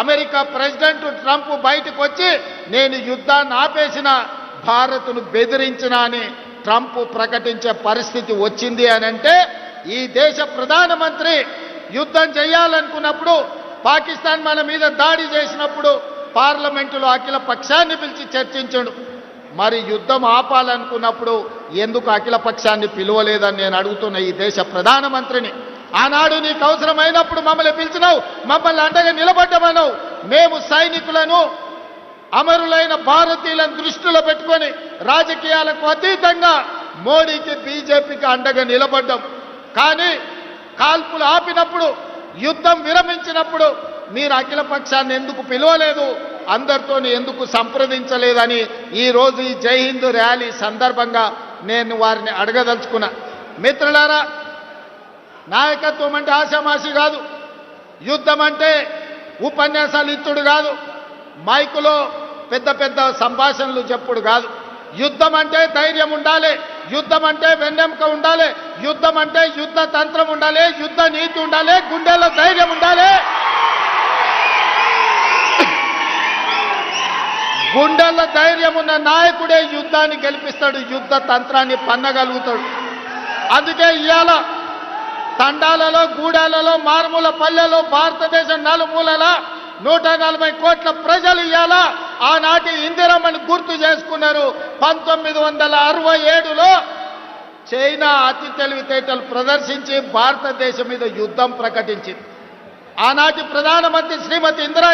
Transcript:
America president Trump బయటకు వచ్చి నేను యుద్ధాన్ని ఆపేసిన భారత్ను బెదిరించిన అని ట్రంప్ ప్రకటించే పరిస్థితి వచ్చింది అని అంటే ఈ దేశ ప్రధానమంత్రి యుద్ధం చేయాలనుకున్నప్పుడు పాకిస్తాన్ మన మీద దాడి చేసినప్పుడు పార్లమెంటులో అఖిల పక్షాన్ని పిలిచి చర్చించడు. మరి యుద్ధం ఆపాలనుకున్నప్పుడు ఎందుకు అఖిల పక్షాన్ని పిలువలేదని నేను అడుగుతున్న ఈ దేశ ప్రధానమంత్రిని ఆనాడు నీకు అవసరమైనప్పుడు మమ్మల్ని పిలిచినావు మమ్మల్ని అండగా నిలబడ్డమన్నావు. మేము సైనికులను అమరులైన భారతీయులను దృష్టిలో పెట్టుకొని రాజకీయాలకు అతీతంగా మోడీకి బీజేపీకి అండగా నిలబడ్డాం. కానీ కాల్పులు ఆపినప్పుడు యుద్ధం విరమించినప్పుడు మీరు అఖిల పక్షాన్ని ఎందుకు పిలవలేదు? అందరితో ఎందుకు సంప్రదించలేదని ఈరోజు ఈ జై హిందూ ర్యాలీ సందర్భంగా నేను వారిని అడగదలుచుకున్నా. మిత్రులారా నాయకత్వం అంటే ఆశామాషి కాదు. యుద్ధం అంటే ఉపన్యాసాలు ఇత్తుడు కాదు. మైకులో పెద్ద పెద్ద సంభాషణలు చెప్పుడు కాదు. యుద్ధం అంటే ధైర్యం ఉండాలి. యుద్ధం అంటే వెన్నెముక ఉండాలి. యుద్ధం అంటే యుద్ధ తంత్రం ఉండాలి. యుద్ధ నీతి ఉండాలి. గుండెల్లో ధైర్యం ఉండాలి. గుండెల్లో ధైర్యం ఉన్న నాయకుడే యుద్ధాన్ని గెలిపిస్తాడు. యుద్ధ తంత్రాన్ని పన్నగలుగుతాడు. అందుకే ఇవాళ తండాలలో గూడాలలో మారుమూల పల్లెలో భారతదేశం నలుమూలల నూట నలభై కోట్ల ప్రజలు ఇవాళ ఆనాటి ఇందిరమ్మని గుర్తు చేసుకున్నారు. పంతొమ్మిది వందల అరవై ఏడులో చైనా అతి తెలివితేటలు ప్రదర్శించి భారతదేశం మీద యుద్ధం ప్రకటించింది. ఆనాటి ప్రధానమంత్రి శ్రీమతి ఇందిరా